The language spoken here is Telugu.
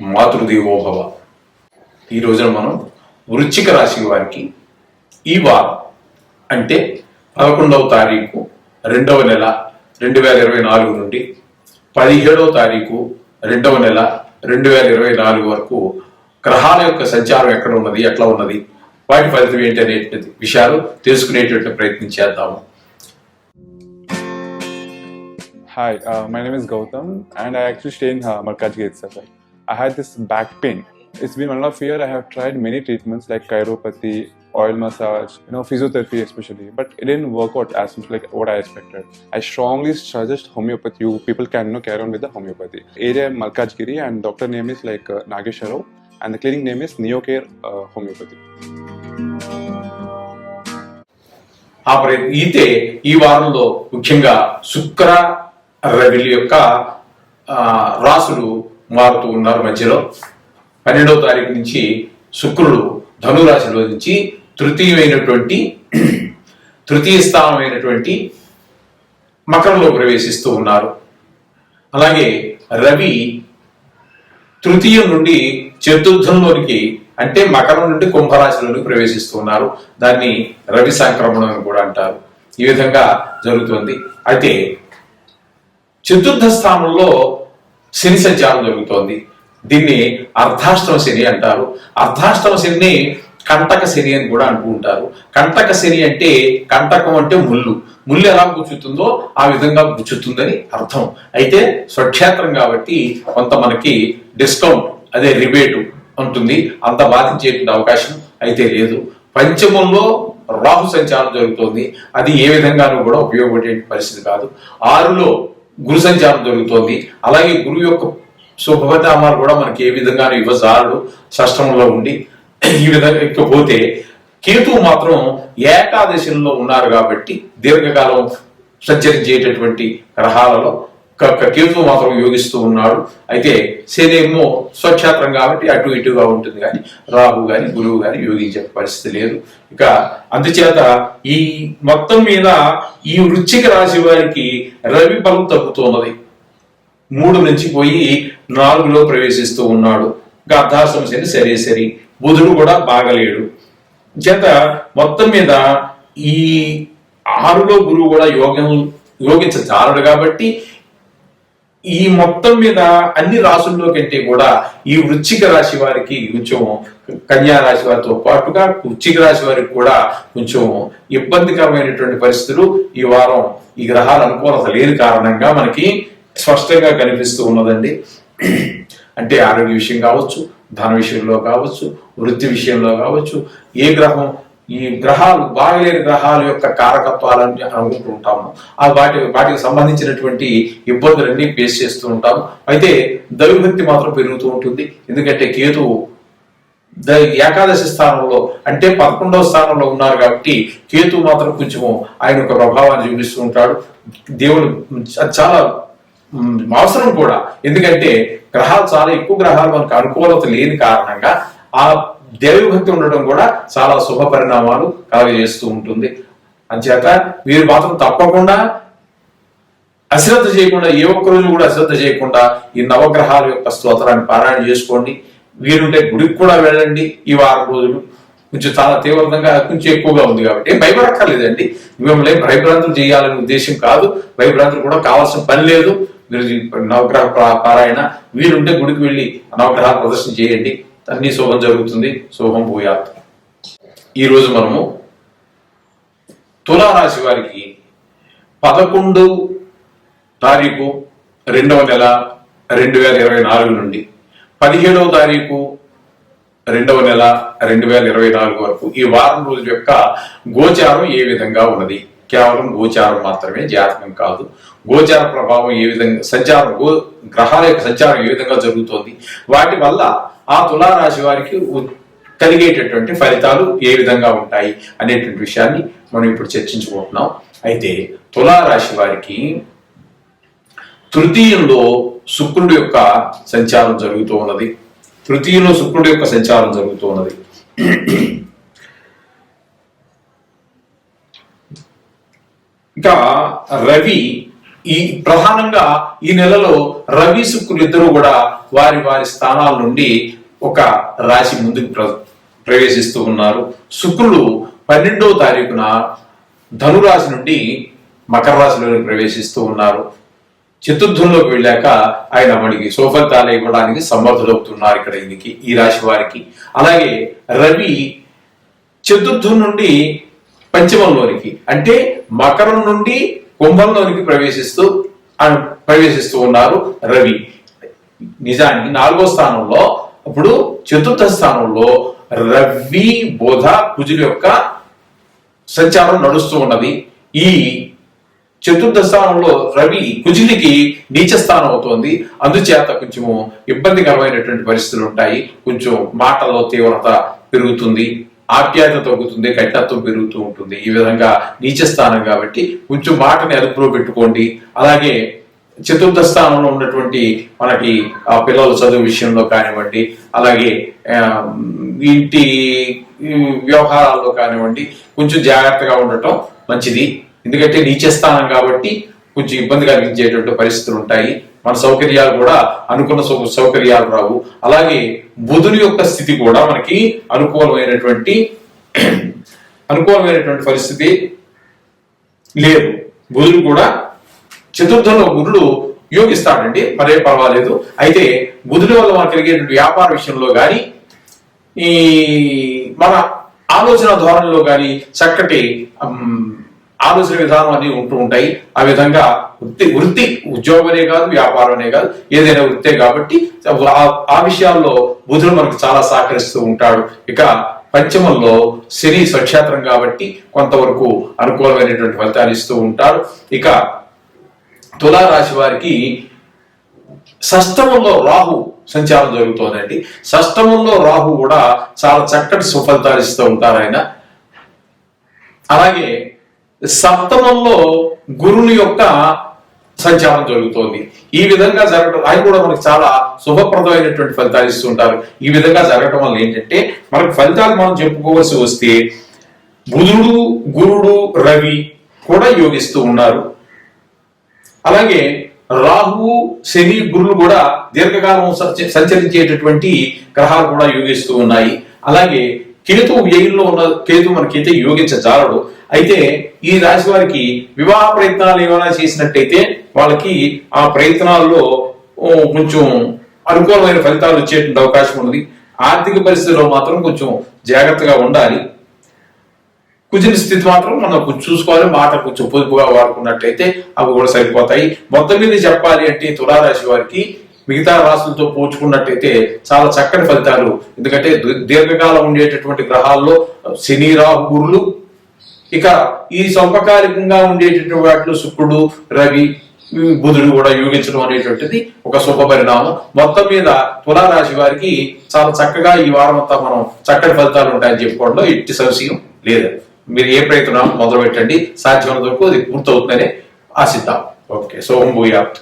మాతృదేవోభవ ఈ రోజున మనం వృశ్చిక రాశి వారికి ఈ వారం అంటే పదకొండవ తారీఖు రెండవ నెల రెండు వేల ఇరవై నాలుగు నుండి పదిహేడవ తారీఖు రెండవ నెల రెండు వేల ఇరవై నాలుగు వరకు గ్రహాల యొక్క సంచారం ఎక్కడ ఉన్నది ఎట్లా ఉన్నది వాటి ఫలితం ఏంటి అనేటువంటి విషయాలు తెలుసుకునేటువంటి ప్రయత్నం చేద్దాము hi my name is Gautam and I actually stay in Markaz gate sir. I had this back pain. It's been one and a half year. I have tried many treatments like chiropathy, oil massage, you know, physiotherapy especially, but it didn't work out as much like what I expected. I strongly suggest homeopathy. You people can you know, carry on with the homeopathy. Area Malkajgiri, and doctor name is like uh, Nagesharov, and the clinic name is Neocare uh, Homeopathy. ఆ ప్ర- అయితే ఈ వారంలో ముఖ్యంగా శుక్ర రవిల యొక్క ఆ, రాసులు మారుతూ ఉన్నారు మధ్యలో. పన్నెండవ తారీఖు నుంచి శుక్రుడు ధనురాశిలో నుంచి తృతీయమైనటువంటి తృతీయ స్థానమైనటువంటి మకరంలో ప్రవేశిస్తూ ఉన్నారు. అలాగే రవి తృతీయం నుండి చతుర్థంలోనికి అంటే మకరం నుండి కుంభరాశిలోనికి ప్రవేశిస్తున్నారు దాన్ని రవి సంక్రమణం అని కూడా అంటారు. ఈ విధంగా జరుగుతుంది. అయితే చతుర్థ స్థానంలో శని సంచారం జరుగుతోంది. దీన్ని అర్ధాష్టమ శని అంటారు. అర్ధాష్టమ శని కంటక శని అని కూడా అంటూ ఉంటారు. కంటక శని అంటే కంటకం అంటే ముళ్ళు. ముళ్ళు ఎలా గుచ్చుతుందో ఆ విధంగా గుచ్చుతుందని అర్థం. అయితే స్వక్షేత్రం కాబట్టి కొంత మనకి డిస్కౌంట్ అదే రిబేటు ఉంటుంది. అంత బాధించేటువంటి అవకాశం అయితే లేదు. పంచమంలో రాహు సంచారం జరుగుతోంది. అది ఏ విధంగానూ కూడా ఉపయోగపడే పరిస్థితి కాదు. ఆరులో గురు సంచారం జరుగుతోంది అలాగే గురువు యొక్క శుభపరిణామాలు కూడా మనకి ఏ విధంగా ఇవ్వజాలడు షష్టంలో ఉండి ఈ విధంగా ఇకపోతే కేతువు మాత్రం ఏకాదశిలో ఉన్నారు కాబట్టి దీర్ఘకాలం సంచరించేటటువంటి గ్రహాలలో క- క- కేతువు మాత్రం యోగిస్తూ ఉన్నాడు. అయితే సేదేమో స్వచ్ఛాత్రం కాబట్టి అటు ఇటుగా ఉంటుంది కానీ రాహు గాని గురువు గాని యోగించే పరిస్థితి లేదు. ఇక అందుచేత ఈ మొత్తం మీద ఈ వృచ్చిక రాశి వారికి రవి బలం తగ్గుతున్నది. మూడు నుంచి పోయి నాలుగులో ప్రవేశిస్తూ ఉన్నాడు. ఇంకా అర్ధాశ్రమ శని సరే సరి బుధుడు కూడా బాగలేడు. చేత మొత్తం మీద ఈ ఆరులో గురువు కూడా యోగం యోగించజాలడు కాబట్టి ఈ మొత్తం మీద అన్ని రాసుల్లో కంటే కూడా ఈ వృశ్చిక రాశి వారికి కొంచెం కన్యా రాశి వారితో పాటుగా వృశ్చిక రాశి వారికి కూడా కొంచెం ఇబ్బందికరమైనటువంటి పరిస్థితులు ఈ వారం ఈ గ్రహాల అనుకూలత లేని కారణంగా మనకి స్పష్టంగా కనిపిస్తూ ఉన్నదండి. అంటే ఆరోగ్య విషయం కావచ్చు ధన విషయంలో కావచ్చు వృత్తి విషయంలో కావచ్చు ఏ గ్రహం ఈ గ్రహాలు బాగలేని గ్రహాల యొక్క కారకత్వాలని అనుకుంటూ ఉంటాము. ఆ వాటి వాటికి సంబంధించినటువంటి ఇబ్బందులన్నీ ఫేస్ చేస్తూ ఉంటాము. అయితే దైవభక్తి మాత్రం పెరుగుతూ ఉంటుంది. ఎందుకంటే కేతువు ద ఏకాదశి స్థానంలో అంటే పదకొండవ స్థానంలో ఉన్నారు కాబట్టి కేతు మాత్రం కొంచెము ఆయన యొక్క ప్రభావాన్ని చూపిస్తూ ఉంటాడు. దేవుడు చాలా అవసరం కూడా. ఎందుకంటే గ్రహాలు చాలా ఎక్కువ గ్రహాలు మనకు అనుకూలత లేని కారణంగా ఆ దైవభక్తి ఉండడం కూడా చాలా శుభ పరిణామాలు కలగజేస్తూ ఉంటుంది. అంచేత వీరు మాత్రం తప్పకుండా అశ్రద్ధ చేయకుండా ఏ ఒక్క రోజు కూడా అశ్రద్ధ చేయకుండా ఈ నవగ్రహాల యొక్క స్తోత్రాన్ని పారాయణ చేసుకోండి. వీరుంటే గుడికి కూడా వెళ్ళండి ఈ వారం రోజులు. కొంచెం చాలా తీవ్రంగా కొంచెం ఎక్కువగా ఉంది కాబట్టి భయపడక్కర్లేదండి. మిమ్మల్ని భయభ్రాంతులు చేయాలనే ఉద్దేశం కాదు. భయభ్రాంతులు కూడా కావాల్సిన పని లేదు. మీరు నవగ్రహ పారాయణ వీరుంటే గుడికి వెళ్ళి నవగ్రహాలు ప్రదర్శన చేయండి. అన్ని శుభం జరుగుతుంది శుభం భూయాత్. ఈ రోజు మనము తులారాశి వారికి పదకొండు తారీఖు రెండవ నెల రెండు వేల ఇరవై నాలుగు నుండి పదిహేడవ తారీఖు రెండవ నెల రెండు వేల ఇరవై నాలుగు వరకు ఈ వారం రోజుల యొక్క గోచారం ఏ విధంగా ఉన్నది? కేవలం గోచారం మాత్రమే జాతకం కాదు. గోచార ప్రభావం ఏ విధంగా సంచారం గో గ్రహాల యొక్క సంచారం ఏ విధంగా జరుగుతోంది? వాటి వల్ల ఆ తులారాశి వారికి కలిగేటటువంటి ఫలితాలు ఏ విధంగా ఉంటాయి అనేటువంటి విషయాన్ని మనం ఇప్పుడు చర్చించుకుంటున్నాం. అయితే తులారాశి వారికి తృతీయంలో శుక్రుడి యొక్క సంచారం జరుగుతూ ఉన్నది. తృతీయంలో శుక్రుడి యొక్క సంచారం జరుగుతూ ఉన్నది. ఇంకా రవి ఈ ప్రధానంగా ఈ నెలలో రవి శుక్రులు ఇద్దరు కూడా వారి వారి స్థానాల నుండి ఒక రాశి ముందుకు ప్ర- ప్రవేశిస్తూ ఉన్నారు. శుక్రుడు పన్నెండవ తారీఖున ధనురాశి నుండి మకర రాశిలోకి ప్రవేశిస్తూ ఉన్నారు. చతుర్థంలోకి వెళ్ళాక ఆయన మనకి సోఫలితాలు ఇవ్వడానికి సమర్థులవుతున్నారు ఇక్కడ ఈయనకి ఈ రాశి వారికి. అలాగే రవి చతుర్థం నుండి పంచమంలోనికి అంటే మకరం నుండి కుంభంలోనికి ప్రవేశిస్తూ ప్రవేశిస్తూ ఉన్నారు రవి. నిజానికి నాలుగో స్థానంలో ఇప్పుడు చతుర్థ స్థానంలో రవి బోధ కుజుల యొక్క సంచారం నడుస్తూ ఉన్నది. ఈ చతుర్థ స్థానంలో రవి కుజునికి నీచ స్థానం అవుతోంది. అందుచేత కొంచెము ఇబ్బందికరమైనటువంటి పరిస్థితులు ఉంటాయి. కొంచెం మాటల్లో తీవ్రత పెరుగుతుంది. ఆప్యాయత తగ్గుతుంది. కఠినత్వం పెరుగుతూ ఉంటుంది. ఈ విధంగా నీచ స్థానం కాబట్టి కొంచెం మాటని అదుపులో పెట్టుకోండి. అలాగే చతుర్థ స్థానంలో ఉన్నటువంటి మనకి ఆ పిల్లల చదువు విషయంలో కానివ్వండి అలాగే ఇంటి వ్యవహారాల్లో కానివ్వండి కొంచెం జాగ్రత్తగా ఉండటం మంచిది. ఎందుకంటే నీచ స్థానం కాబట్టి కొంచెం ఇబ్బంది కలిగించేటువంటి పరిస్థితులు ఉంటాయి. మన సౌకర్యాలు కూడా అనుకున్న సౌ- సౌకర్యాలు రావు. అలాగే బుధుని యొక్క స్థితి కూడా మనకి అనుకూలమైనటువంటి అనుకూలమైనటువంటి పరిస్థితి లేదు. బుధుడు కూడా చతుర్థంలో గురుడు యోగిస్తాడండి మరే పర్వాలేదు. అయితే బుధుడి వల్ల మనకు కలిగేటువంటి వ్యాపార విషయంలో కానీ ఈ మన ఆలోచన ధోరణిలో కానీ చక్కటి ఆలోచన విధానం అన్ని ఉంటూ ఉంటాయి. ఆ విధంగా వృత్తి వృత్తి ఉద్యోగమే కాదు వ్యాపారమే కాదు ఏదైనా వృత్తే కాబట్టి ఆ- ఆ విషయాల్లో బుధుడు మనకు చాలా సహకరిస్తూ ఉంటాడు. ఇక పంచమంలో శని స్వక్షేత్రం కాబట్టి కొంతవరకు అనుకూలమైనటువంటి ఫలితాలు ఇస్తూ ఉంటాడు. ఇక తులా రాశి వారికి సష్టమంలో రాహు సంచారం జరుగుతోందండి సష్టమంలో రాహు కూడా చాలా చక్కటి సుఫలితాలు ఇస్తూ ఉంటారు ఆయన. అలాగే సప్తమంలో గురుని యొక్క సంచారం జరుగుతోంది. ఈ విధంగా జరగడం ఆయన కూడా మనకు చాలా శుభప్రదమైనటువంటి ఫలితాలు ఇస్తుంటారు ఈ విధంగా జరగటం వల్ల ఏంటంటే మనకు ఫలితాలు మనం చెప్పుకోవాల్సి వస్తే బుధుడు గురుడు రవి కూడా యోగిస్తూ ఉన్నారు. అలాగే రాహువు శని గురులు కూడా దీర్ఘకాలం సంచ- సంచరించేటటువంటి గ్రహాలు కూడా యోగిస్తూ ఉన్నాయి. అలాగే కేతు వ్యయంలో ఉన్న కేతు మనకైతే యోగించజాలడు. అయితే ఈ రాశి వారికి వివాహ ప్రయత్నాలు ఏమైనా చేసినట్టయితే వాళ్ళకి ఆ ప్రయత్నాల్లో కొంచెం అనుకూలమైన ఫలితాలు వచ్చేటువంటి అవకాశం ఉన్నది. ఆర్థిక పరిస్థితిలో మాత్రం కొంచెం జాగ్రత్తగా ఉండాలి. కుజిన స్థితి మాత్రం మనం కొంచెం చూసుకోవాలి మాట కొంచెం పొదుపుగా వాడుకున్నట్టయితే అవి కూడా సరిపోతాయి. మొత్తం మీద చెప్పాలి అంటే తులారాశి వారికి మిగతా రాశులతో పోల్చుకున్నట్టయితే చాలా చక్కని ఫలితాలు. ఎందుకంటే దీర్ఘకాలం ఉండేటటువంటి గ్రహాల్లో శని రాహు గురులు ఇక ఈ స్వల్పకాలికంగా ఉండేటటువంటి వాటిలో శుక్రుడు రవి బుధుడు కూడా యోగించడం అనేటువంటిది ఒక శుభ పరిణామం. మొత్తం మీద తులారాశి వారికి చాలా చక్కగా ఈ వారం అంతా మనం చక్కటి ఫలితాలు ఉంటాయని చెప్పుకోవడంలో ఎట్టి సంశయం లేదు. మీరు ఏ ప్రయత్నం మొదలు పెట్టండి సాధ్యమైనంత వరకు అది పూర్తవుతుందని ఆశిద్దాం. ఓకే సోహం భూయాత్